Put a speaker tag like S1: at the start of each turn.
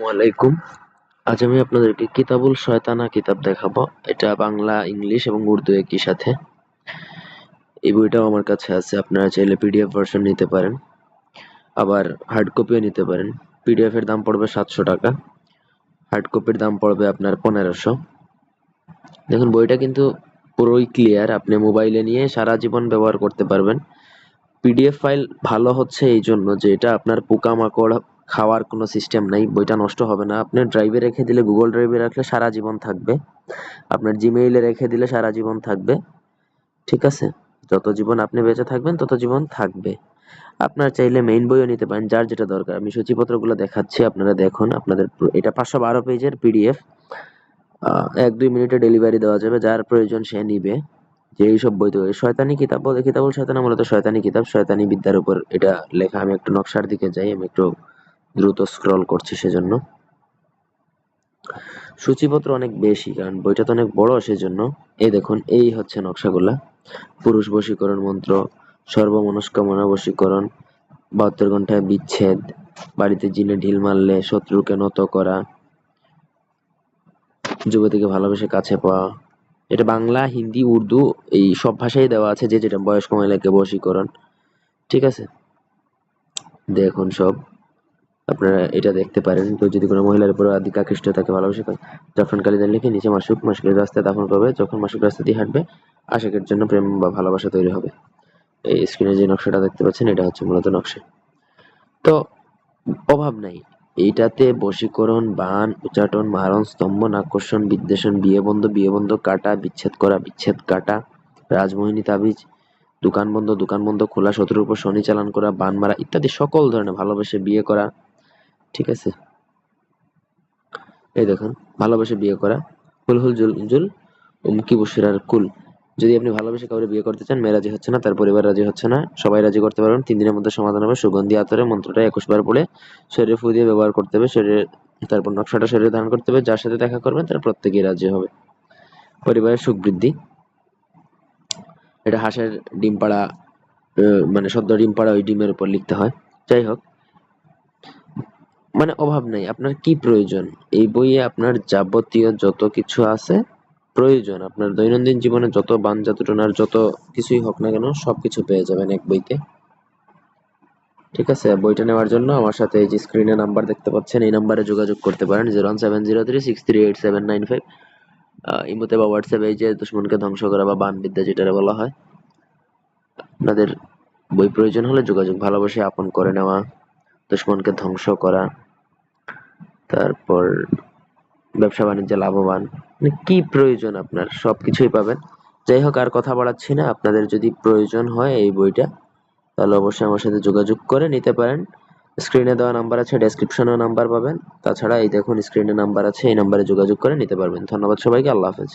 S1: ওয়ালাইকুম আজ আমি আপনাদেরকে কিতাবুল শয়তানা কিতাব দেখাবো। এটা বাংলা, ইংলিশ এবং উর্দু একই সাথে। এই বইটাও আমার কাছে আছে, আপনারা চাইলে পিডিএফ ভার্সন নিতে পারেন। আবার হার্ড কপিও নিতে পারেন। পিডিএফ এর দাম পড়বে সাতশো টাকা। হার্ড কপির দাম পড়বে আপনার পনেরোশো। দেখুন, বইটা কিন্তু পুরোই ক্লিয়ার আপনি মোবাইলে নিয়ে সারা জীবন ব্যবহার করতে পারবেন। পিডিএফ ফাইল ভালো হচ্ছে এই জন্য যে এটা আপনার পোকামাকড় খাওয়ার কোনো সিস্টেম নাই, বইটা নষ্ট হবে না। আপনি ড্রাইভে রেখে দিলে গুগল ড্রাইভে রাখলে সারা জীবন থাকবে। আপনার জিমেইলে রেখে দিলে সারা জীবন থাকবে। ঠিক আছে? যত জীবন আপনি বেঁচে থাকবেন, তত জীবন থাকবে। আপনার চাইলে মেইন বইও নিতে পারেন, যার যেটা দরকার। আমি সূচিপত্রগুলো দেখাচ্ছি, আপনারা দেখুন। আপনাদের এটা পাঁচশো বারো পেজের পিডিএফ এক দুই মিনিটে ডেলিভারি দেওয়া যাবে, যার প্রয়োজন সে নিবে। যে এইসব বই তৈরি শয়তানি কিতাব বলতে কিতাবুল শয়তানা মূলত শয়তানি কিতাব, শয়তানি বিদ্যার উপর এটা লেখা। আমি একটু নকশার দিকে যাই, আমি একটু দ্রুত স্ক্রল করছি সেজন্য। সূচিপত্র অনেক বেশি, কারণ বইটা তো অনেক বড় সেজন্য। এই দেখুন, এই হচ্ছে নকশাগুলা। পুরুষ বশীকরণ মন্ত্র সর্বমনস্কামনা বশীকরণ, বাহাত্তর ঘন্টায় বিচ্ছেদ, বাড়িতে জিনে ঢিল মারলে শত্রুকে নত করা, যুবতীকে ভালোবেসে কাছে পাওয়া। এটা বাংলা, হিন্দি, উর্দু, এই সব ভাষায় দেওয়া আছে, যে যেটা বয়স্ক মহিলাকে বশীকরণ। ঠিক আছে? দেখুন সব। আপনারা এটা দেখতে পারেন। কেউ যদি কোনো মহিলার উপর আদিক আকৃষ্ট তাকে ভালোবাসে যখন কালিদান লিখে নিচে মাসুক, মাসুকের রাস্তায় দাফন করবে। যখন মাসুক রাস্তা দিয়ে হাঁটবে, আশেকের জন্য প্রেম বা ভালোবাসা তৈরি হবে। এই স্ক্রিনে যে নকশাটা দেখতে পাচ্ছেন, এটা হচ্ছে মূলত নকশা। তো, অভাব নাই। এইটাতে বশীকরণ, বান, উচ্চাটন, মারণ স্তম্ভন আকর্ষণ বিদ্বেষণ বিয়ে বন্ধ বিয়ে বন্ধ কাটা, বিচ্ছেদ করা, বিচ্ছেদ কাটা, রাজমোহিনী তাবিজ দোকান বন্ধ দোকান বন্ধ খোলা, শত্রুর উপর শনি চালান করা, বান মারা ইত্যাদি সকল ধরনের ভালোবেসে বিয়ে করা ঠিক আছে। এই দেখুন, ভালোবেসে বিয়ে করা। হুল হুল জুল জুল উমকি বুশিরার কুল। যদি আপনি ভালোবেসে কাউরে বিয়ে করতে চান, মেয়ে রাজি হচ্ছে না, তার পরিবার রাজি হচ্ছে না, সবাই রাজি করতে পারবেন। তিন দিনের মধ্যে সমাধান হবে। সুগন্ধি আতরে মন্ত্রটা একুশ বার পড়ে শরীরে ফু দিয়ে ব্যবহার করতে হবে। শরীরে, তারপর নকশাটা শরীরে ধারণ করতে হবে। যার সাথে দেখা করবেন, তারা প্রত্যেকেই রাজি হবে। পরিবারের সুখ বৃদ্ধি। এটা হাঁসের ডিম পাড়া মানে সদ্য ডিম পাড়া ওই ডিমের উপর লিখতে হয়। যাই হোক মানে অভাব নাই। আপনার কি প্রয়োজন? এই বইয়ে আপনার যাবতীয় যত কিছু আছে, প্রয়োজন। আপনার দৈনন্দিন জীবনে যত বান, যাতনার যত কিছুই হোক না কেন, সবকিছু পেয়ে যাবেন এক বইতে। ঠিক আছে? বইটা নেওয়ার জন্য আমার সাথে এই যে স্ক্রিনে নাম্বার দেখতে পাচ্ছেন, এই নাম্বারে যোগাযোগ করতে পারেন zero one seven zero three six three eight seven nine five ইমোতে বা হোয়াটসঅ্যাপে এই যে দুশ্মনকে ধ্বংস করা বা বান বিদ্যা যেটা বলা হয়, আপনাদের বই প্রয়োজন হলে যোগাযোগ ভালোবাসে আপন করে নেওয়া। দুশ্মনকে ধ্বংস করা, তারপর ব্যবসা বাণিজ্যে লাভবান। মানে কি প্রয়োজন আপনার? সবকিছুই পাবেন। যাই হোক, আর কথা বাড়াচ্ছি না। আপনাদের যদি প্রয়োজন হয় এই বইটা, তাহলে অবশ্যই আমার সাথে যোগাযোগ করে নিতে পারেন। স্ক্রিনে দেওয়া নাম্বার আছে, ডেসক্রিপশনেও নাম্বার পাবেন। তাছাড়া এই দেখুন, স্ক্রিনে নাম্বার আছে, এই নাম্বারে যোগাযোগ করে নিতে পারবেন। ধন্যবাদ সবাইকে, আল্লাহ হাফেজ।